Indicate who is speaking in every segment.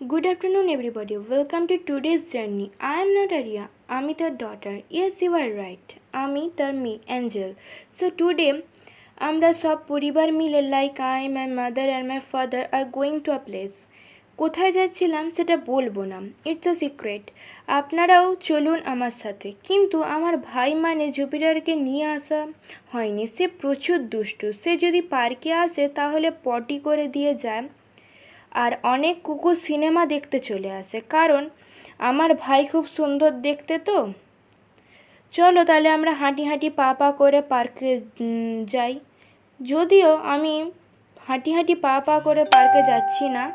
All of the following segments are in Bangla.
Speaker 1: Good afternoon, everybody. Welcome to today's journey. I am not Arya. আমি তার daughter. Yes, you are right. আমি তার মেয়ে অ্যাঞ্জেল সো টুডে আমরা সব পরিবার মিলে like I my mother and my father are going to a place কোথায় যাচ্ছিলাম সেটা বলব না ইটস আ সিক্রেট আপনারাও চলুন আমার সাথে কিন্তু আমার ভাই মানে জুপিটারকে নিয়ে আসা হয়নি সে প্রচুর দুষ্টু সে যদি পার্কে আসে তাহলে পটি করে দিয়ে যায় আর অনেক কুকুর সিনেমা দেখতে চলে আসে। কারণ আমার ভাই খুব সুন্দর দেখতে তো। চলো তাহলে আমরা হাঁটি হাঁটি পা পা করে পার্কে যাই। যদিও আমি হাঁটি হাঁটি পা পা করে পার্কে যাচ্ছি না।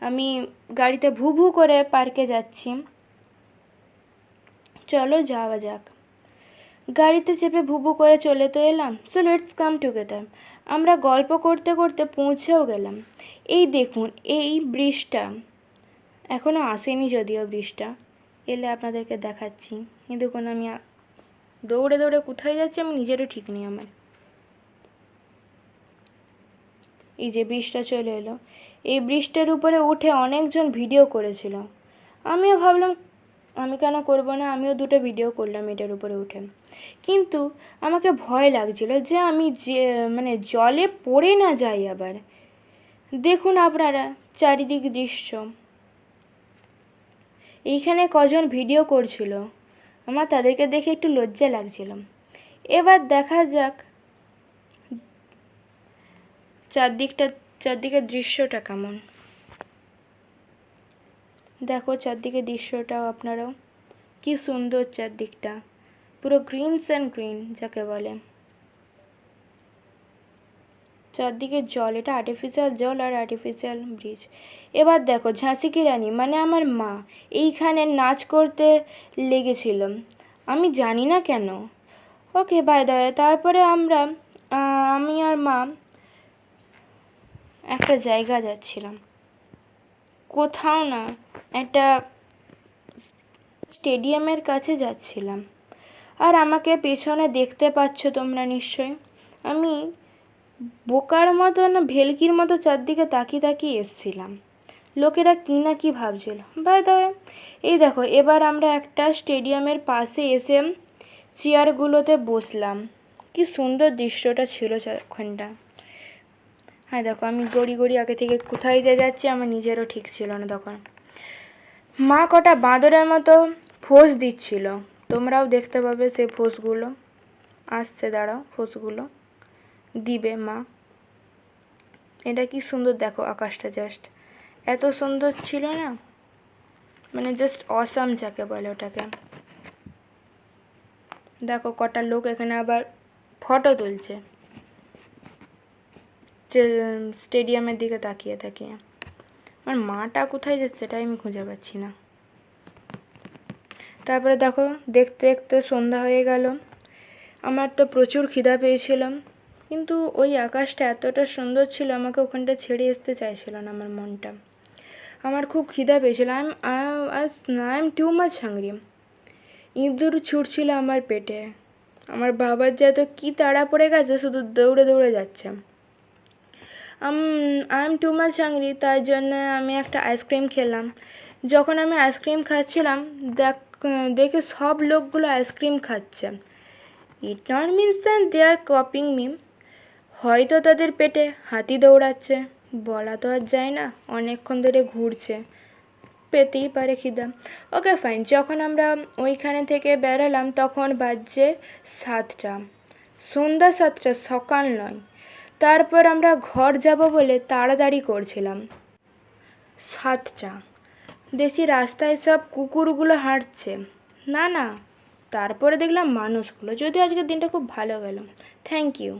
Speaker 1: আমি গাড়িতে ভু ভু করে পার্কে যাচ্ছি। চলো যাওয়া যাক। গাড়িতে চেপে ভুবু করে চলে তো এলাম। সো লেটস কাম টুগেদার আমরা গল্প করতে করতে পৌঁছেও গেলাম। এই দেখুন, এই ব্রিজটা। এখনও আসেনি যদিও ব্রিজটা। এলে আপনাদেরকে দেখাচ্ছি। এই দেখুন, আমি দৌড়ে দৌড়ে কোথায় যাচ্ছি আমি নিজেরও ঠিক নেই আমার। এই যে ব্রিজটা চলে এলো। এই ব্রিজটার উপরে উঠে অনেকজন ভিডিও করেছিল। আমিও ভাবলাম আমি কেন করব না? আমিও দুটো ভিডিও করলাম এটার উপরে উঠে। কিন্তু আমাকে ভয় লাগছিল যে আমি যে মানে জলে পড়ে না যাই আবার। দেখুন আপনারা চারিদিক দৃশ্য। এইখানে কজন ভিডিও করছিল? আমার তাদেরকে দেখে একটু লজ্জা লাগছিল। এবার দেখা যাক চারদিকটা, চারদিকের দৃশ্যটা কেমন। দেখো চারদিকে দৃশ্যটাও আপনারাও। কি সুন্দর চারদিকটা। পুরো গ্রিনস অ্যান্ড গ্রিন যাকে বলে। চারদিকে জল, এটা আর্টিফিশিয়াল জল আর আর্টিফিশিয়াল ব্রিজ এবার দেখো ঝাঁসি কি রানী মানে আমার মা, এইখানে নাচ করতে লেগেছিল। আমি জানি না কেন। ওকে বাই দায় তারপরে আমরা আমি আর মা একটা জায়গা যাচ্ছিলাম। কোথাও না, একটা স্টেডিয়ামের কাছে যাচ্ছিলাম। আর আমাকে পেছনে দেখতে পাচ্ছ তোমরা নিশ্চয়ই। আমি বোকার মতো না ভেলকির মতো চারদিকে তাকিয়ে তাকিয়ে এসছিলাম। লোকেরা কী না কী ভাবছিল। বাই দাও এই দেখো, এবার আমরা একটা স্টেডিয়ামের পাশে এসে চেয়ারগুলোতে বসলাম। কি সুন্দর দৃশ্যটা ছিল ওখানটা হ্যাঁ দেখো, আমি গড়ি গড়ি আগে থেকে কোথায় যে যাচ্ছি আমার নিজেরও ঠিক ছিল না তখন। মা কটা বাঁদরের মতো ফোঁস দিচ্ছিল। তোমরাও দেখতে পাবে সেই ফোঁসগুলো। আসছে, দাঁড়াও, ফোঁসগুলো। দিবে মা। এটা কি সুন্দর, দেখো, আকাশটা জাস্ট এত সুন্দর ছিল না? মানে জাস্ট অসাম যাকে বলে ওটাকে। দেখো, কটা লোক এখানে আবার ফটো তুলছে। স্টেডিয়ামের দিকে তাকিয়ে তাকিয়ে আমার মাটা কোথায় যাচ্ছে সেটাই আমি খুঁজে পাচ্ছি না। তারপরে দেখো, দেখতে দেখতে সন্ধ্যা হয়ে গেল। আমার তো প্রচুর খিদা পেয়েছিলাম, কিন্তু ওই আকাশটা এতটা সুন্দর ছিল, আমাকে ওখানটা ছেড়ে আসতে চাইছিল না আমার মনটা। আমার খুব খিদা পেয়েছিল। I am I am too much hungry ইঁদুর ছুটছিল আমার পেটে। আমার বাবার যে এত কী তাড়া পড়ে গেছে, শুধু দৌড়ে দৌড়ে যাচ্ছে। I am too much hungry তাই জন্য আমি একটা আইসক্রিম খেলাম। যখন আমি আইসক্রিম খাচ্ছিলাম, দেখ, দেখে সব লোকগুলো আইসক্রিম খাচ্ছে। It not means than they are copying me হয়তো তাদের পেটে হাতি দৌড়াচ্ছে, বলা তো আর যায় না, অনেকক্ষণ ধরে ঘুরছে। পেতেই পারে খিদা। ওকে ফাইন যখন আমরা ওইখানে থেকে বেরালাম, তখন বাজছে সাতটা। সন্ধ্যা সাতটা, সকাল নয়। তারপর আমরা ঘর যাব বলে তাড়াতাড়ি করছিলাম। সাতটা। দেখি রাস্তায় সব কুকুরগুলো হাঁটছে। না না, তারপরে দেখলাম মানুষগুলো। যদিও আজকের দিনটা খুব ভালো গেল। Thank you